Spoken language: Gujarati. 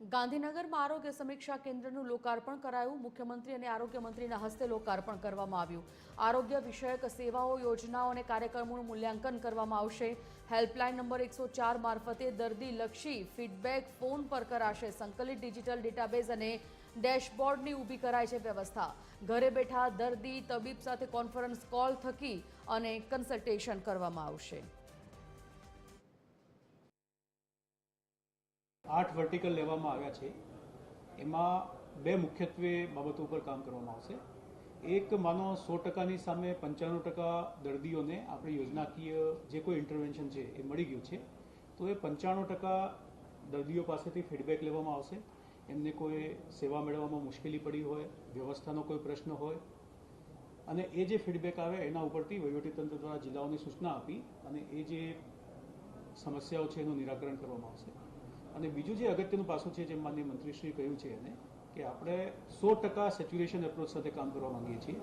ગાંધીનગરમાં આરોગ્ય સમીક્ષા કેન્દ્રનું લોકાર્પણ કરાયું. મુખ્યમંત્રી અને આરોગ્ય મંત્રીના હસ્તે લોકાર્પણ કરવામાં આવ્યું. આરોગ્ય વિષયક સેવાઓ, યોજનાઓ અને કાર્યક્રમોનું મૂલ્યાંકન કરવામાં આવશે. હેલ્પલાઇન નંબર એકસો ચાર મારફતે દર્દીલક્ષી ફીડબેક ફોન પર કરાશે. સંકલિત ડિજિટલ ડેટાબેઝ અને ડેશબોર્ડની ઊભી કરાય છે વ્યવસ્થા. ઘરે બેઠા દર્દી, તબીબ સાથે કોન્ફરન્સ કોલ થકી અને કન્સલ્ટેશન કરવામાં આવશે. આઠ વર્ટિકલ લેવામાં આવ્યા છે. એમાં બે મુખ્યત્વે બાબતો ઉપર કામ કરવામાં આવશે. એક માનો સો ટકાની સામે પંચાણું ટકા દર્દીઓને આપણી યોજનાકીય જે કોઈ ઇન્ટરવેન્શન છે એ મળી ગયું છે, તો એ પંચાણું ટકા દર્દીઓ પાસેથી ફીડબેક લેવામાં આવશે. એમને કોઈ સેવા મેળવવામાં મુશ્કેલી પડી હોય, વ્યવસ્થાનો કોઈ પ્રશ્ન હોય, અને એ જે ફીડબેક આવે એના ઉપરથી વહીવટીતંત્ર દ્વારા જિલ્લાઓને સૂચના આપી અને એ જે સમસ્યાઓ છે એનું નિરાકરણ કરવામાં આવશે. અને બીજું જે અગત્યનું પાસું છે જેમ માનનીય મંત્રીશ્રીએ કહ્યું છે એને, કે આપણે સો ટકા સેચ્યુરેશન એપ્રોચ સાથે કામ કરવા માંગીએ છીએ.